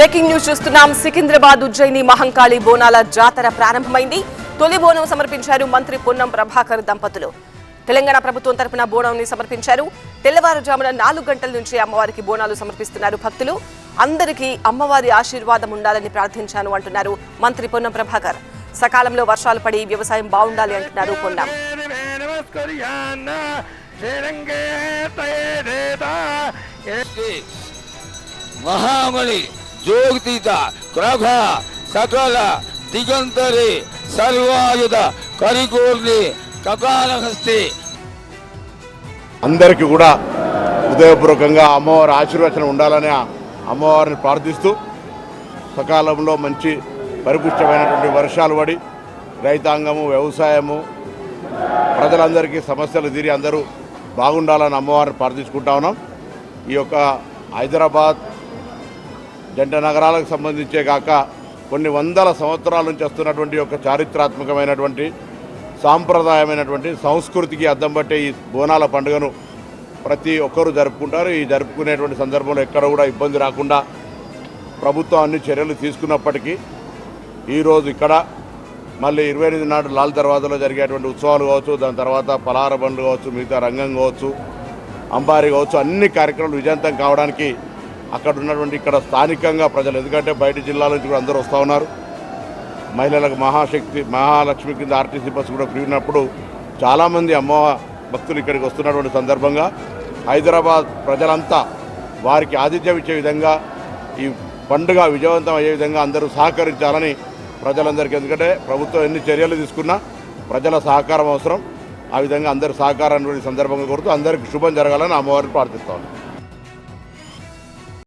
Breaking news చూస్తున్నాం. సికింద్రాబాద్ ఉజ్జయిని మహంకాళి బోనాల జాతర ప్రారంభమైంది. తొలి బోనం సమర్పించారు మంత్రి పొన్నం ప్రభాకర్ దంపతులు. తెలంగాణ ప్రభుత్వం తరపున బోనం సమర్పించారు. తెల్లవారుజామున నాలుగు గంటల నుంచి అమ్మవారికి బోనాలు సమర్పిస్తున్నారు భక్తులు. అందరికీ అమ్మవారి ఆశీర్వాదం ఉండాలని ప్రార్థించాను అంటున్నారు మంత్రి పొన్నం ప్రభాకర్. సకాలంలో వర్షాలు పడి వ్యవసాయం బాగుండాలి అంటున్నారు పొన్నం. మహాబలి జోగితీత క్రఘ సకల దిగంతరి సర్వాయుధ కరిగోర్ని కపాలహస్తి అందరికీ కూడా హృదయపూర్వకంగా అమ్మవారి ఆశీర్వచనం ఉండాలని అమ్మవారిని ప్రార్థిస్తూ సకాలంలో మంచి పరిపుష్టమైనటువంటి వర్షాలు పడి రైతాంగము వ్యవసాయము ప్రజలందరికీ సమస్యలు తీరి అందరూ బాగుండాలని అమ్మవారిని ప్రార్థించుకుంటా ఉన్నాం. ఈ యొక్క హైదరాబాద్ జంట నగరాలకు సంబంధించే కాక కొన్ని వందల సంవత్సరాల నుంచి వస్తున్నటువంటి ఒక చారిత్రాత్మకమైనటువంటి సాంప్రదాయమైనటువంటి సంస్కృతికి అద్దం పట్టే ఈ బోనాల పండుగను ప్రతి ఒక్కరూ జరుపుకుంటారు. ఈ జరుపుకునేటువంటి సందర్భంలో ఎక్కడ కూడా ఇబ్బంది రాకుండా ప్రభుత్వం అన్ని చర్యలు తీసుకున్నప్పటికీ ఈరోజు ఇక్కడ మళ్ళీ ఇరవై ఎనిమిది నాడు లాల్ దర్వాజాలో జరిగేటువంటి ఉత్సవాలు కావచ్చు దాని తర్వాత పలహార బండ్లు కావచ్చు మిగతా రంగం కావచ్చు అంబారి కావచ్చు అన్ని కార్యక్రమాలు విజయంతం కావడానికి అక్కడ ఉన్నటువంటి ఇక్కడ స్థానికంగా ప్రజలు ఎందుకంటే బయట జిల్లాల నుంచి కూడా అందరూ వస్తూ ఉన్నారు. మహిళలకు మహాశక్తి మహాలక్ష్మి కింద ఆర్టీసీ బస్సు కూడా ఫ్రీ ఉన్నప్పుడు చాలామంది అమ్మ భక్తులు ఇక్కడికి వస్తున్నటువంటి సందర్భంగా హైదరాబాద్ ప్రజలంతా వారికి ఆతిథ్యం ఇచ్చే విధంగా ఈ పండుగ విజయవంతం అయ్యే విధంగా అందరూ సహకరించాలని ప్రజలందరికీ. ఎందుకంటే ప్రభుత్వం ఎన్ని చర్యలు తీసుకున్నా ప్రజల సహకారం అవసరం. ఆ విధంగా అందరి సహకారాన్ని సందర్భంగా కోరుతూ అందరికీ శుభం జరగాలని అమ్మవారిని ప్రార్థిస్తాను